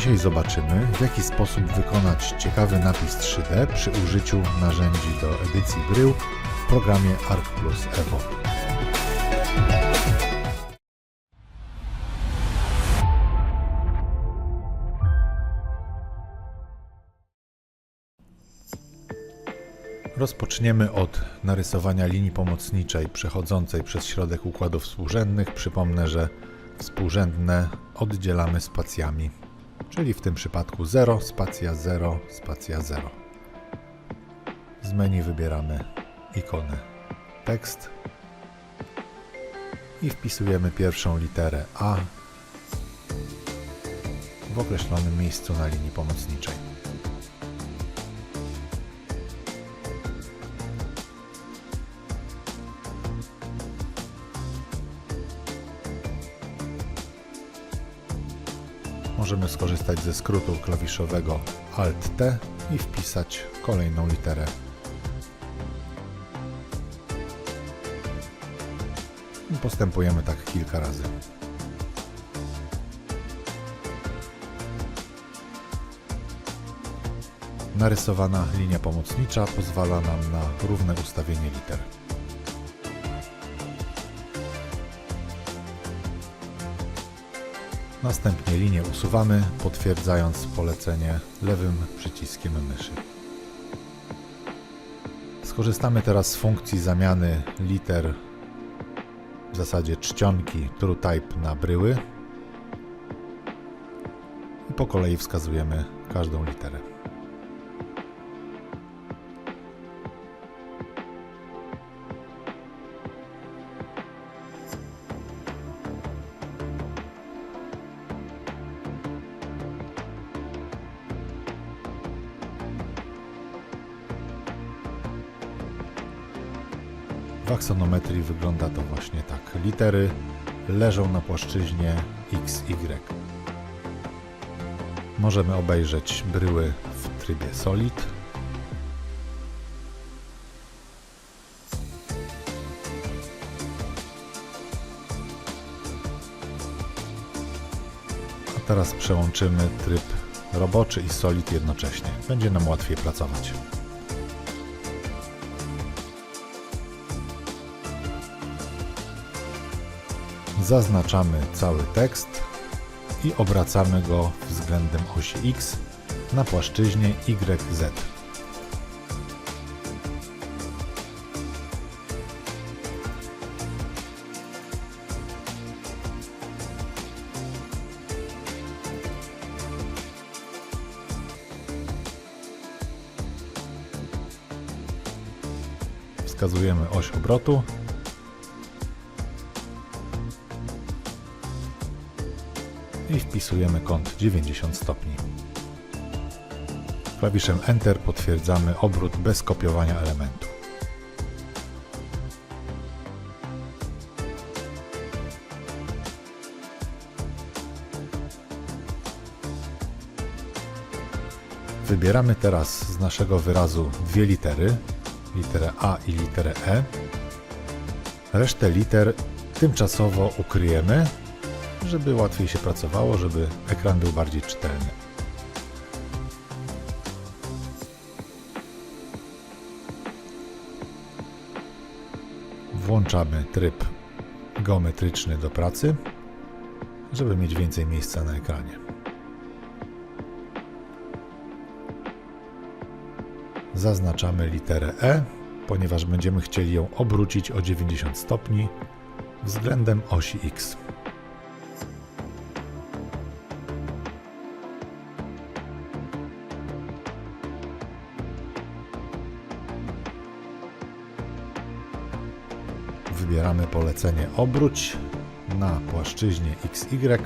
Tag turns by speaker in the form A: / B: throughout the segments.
A: Dzisiaj zobaczymy, w jaki sposób wykonać ciekawy napis 3D przy użyciu narzędzi do edycji brył w programie ArcPlus Evo. Rozpoczniemy od narysowania linii pomocniczej przechodzącej przez środek układów współrzędnych. Przypomnę, że współrzędne oddzielamy spacjami, czyli w tym przypadku 0, spacja 0, spacja 0. Z menu wybieramy ikonę tekst i wpisujemy pierwszą literę A w określonym miejscu na linii pomocniczej. Możemy skorzystać ze skrótu klawiszowego Alt-T i wpisać kolejną literę. I postępujemy tak kilka razy. Narysowana linia pomocnicza pozwala nam na równe ustawienie liter. Następnie linię usuwamy, potwierdzając polecenie lewym przyciskiem myszy. Skorzystamy teraz z funkcji zamiany liter w zasadzie czcionki TrueType na bryły i po kolei wskazujemy każdą literę. W aksonometrii wygląda to właśnie tak. Litery leżą na płaszczyźnie XY. Możemy obejrzeć bryły w trybie Solid. A teraz przełączymy tryb roboczy i Solid jednocześnie. Będzie nam łatwiej pracować. Zaznaczamy cały tekst i obracamy go względem osi X na płaszczyźnie YZ. Wskazujemy oś obrotu i wpisujemy kąt 90 stopni. Klawiszem Enter potwierdzamy obrót bez kopiowania elementu. Wybieramy teraz z naszego wyrazu dwie litery, literę A i literę E. Resztę liter tymczasowo ukryjemy żeby łatwiej się pracowało, żeby ekran był bardziej czytelny. Włączamy tryb geometryczny do pracy, żeby mieć więcej miejsca na ekranie. Zaznaczamy literę E, ponieważ będziemy chcieli ją obrócić o 90 stopni względem osi X. wybieramy polecenie obróć na płaszczyźnie XY.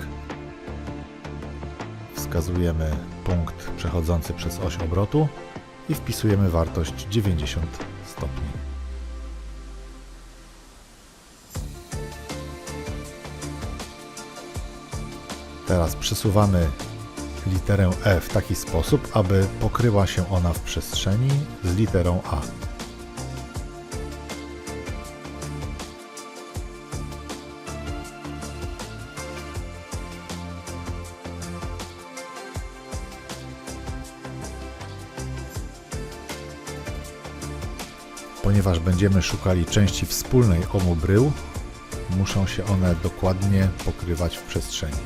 A: Wskazujemy punkt przechodzący przez oś obrotu i wpisujemy wartość 90 stopni. Teraz przesuwamy literę E w taki sposób, aby pokryła się ona w przestrzeni z literą A. Ponieważ będziemy szukali części wspólnej obu brył, muszą się one dokładnie pokrywać w przestrzeni.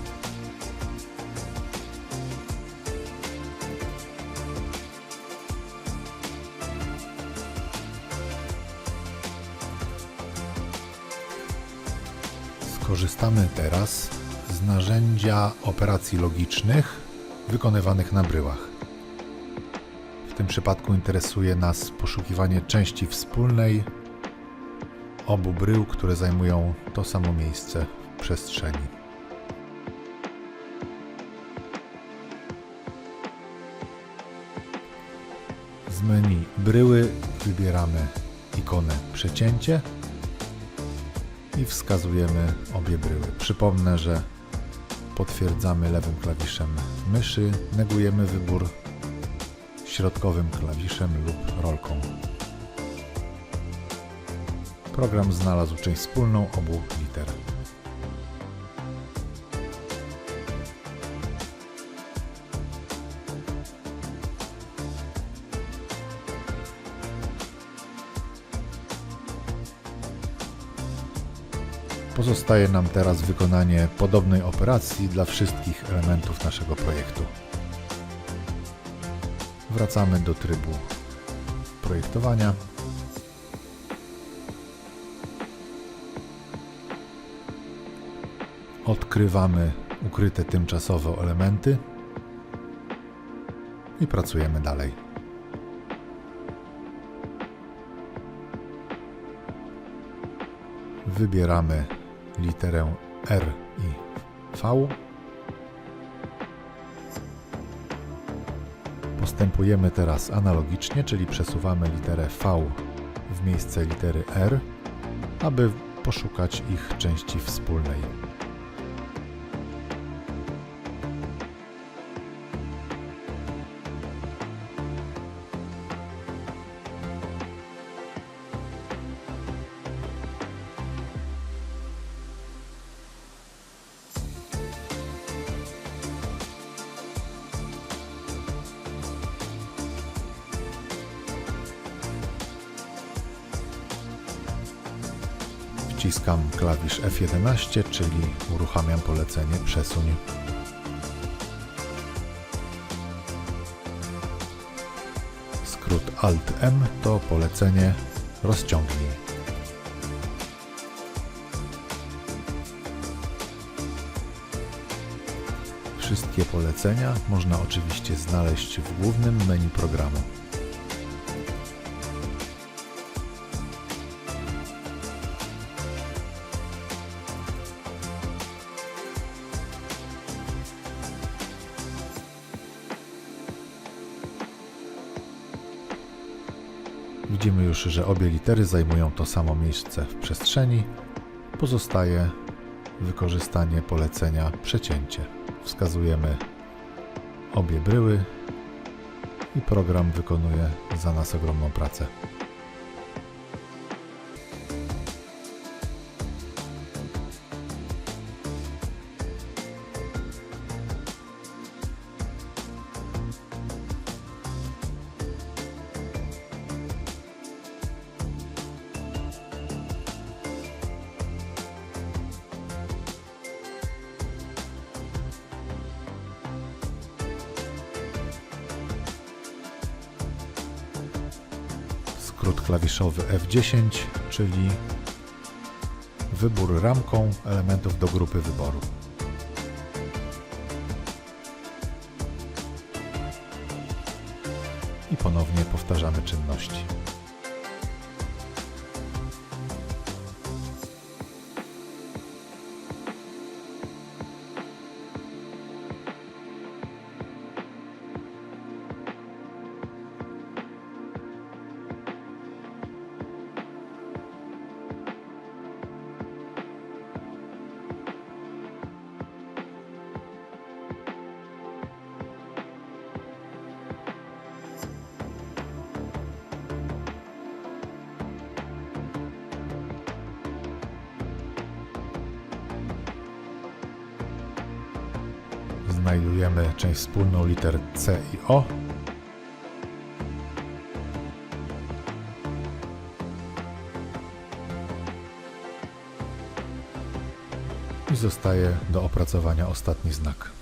A: Skorzystamy teraz z narzędzia operacji logicznych wykonywanych na bryłach. Tym przypadku interesuje nas poszukiwanie części wspólnej obu brył, które zajmują to samo miejsce w przestrzeni. Z menu bryły wybieramy ikonę przecięcie i wskazujemy obie bryły. Przypomnę, że potwierdzamy lewym klawiszem myszy, negujemy wybór środkowym klawiszem lub rolką. Program znalazł część wspólną obu liter. Pozostaje nam teraz wykonanie podobnej operacji dla wszystkich elementów naszego projektu. Wracamy do trybu projektowania. Odkrywamy ukryte tymczasowo elementy i pracujemy dalej. Wybieramy literę R i V. Postępujemy teraz analogicznie, czyli przesuwamy literę V w miejsce litery R, aby poszukać ich części wspólnej. Wciskam klawisz F11, czyli uruchamiam polecenie przesuń. Skrót Alt M to polecenie rozciągnij. Wszystkie polecenia można oczywiście znaleźć w głównym menu programu. Widzimy już, że obie litery zajmują to samo miejsce w przestrzeni. Pozostaje wykorzystanie polecenia przecięcie. Wskazujemy obie bryły i program wykonuje za nas ogromną pracę. Skrót klawiszowy F10, czyli wybór ramką elementów do grupy wyboru. I ponownie powtarzamy czynności. znajdujemy część wspólną liter C i O. I zostaje do opracowania ostatni znak.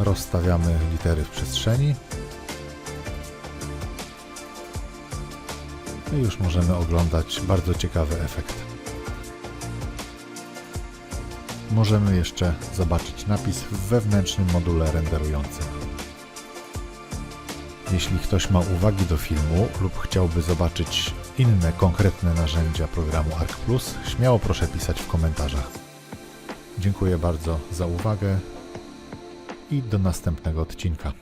A: Rozstawiamy litery w przestrzeni. I już możemy oglądać bardzo ciekawy efekt. Możemy jeszcze zobaczyć napis w wewnętrznym module renderującym. Jeśli ktoś ma uwagi do filmu lub chciałby zobaczyć inne konkretne narzędzia programu Arc Plus, śmiało proszę pisać w komentarzach. Dziękuję bardzo za uwagę i do następnego odcinka.